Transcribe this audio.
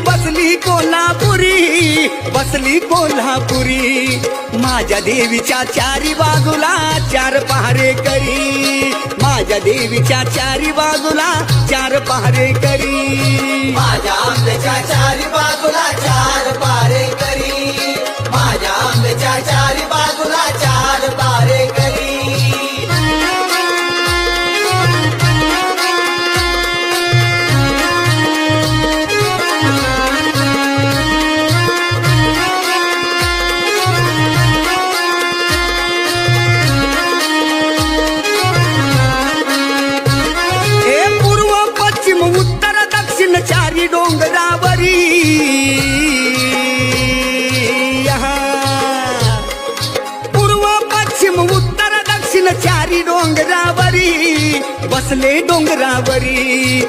बसली कोल्हापुरी बसली कोल्हापुरी. माझ्या देवीच्या चारी बाजूला चार पहारे करी. माझ्या देवीच्या चारी बाजूला चार पहारे करी. माझ्या आंब्याच्या चारी बाजूला चार चारी डोंगरावरी पूर्व पश्चिम उत्तर दक्षिण चारी डोंगरावरी. बसले डोंगरावरी.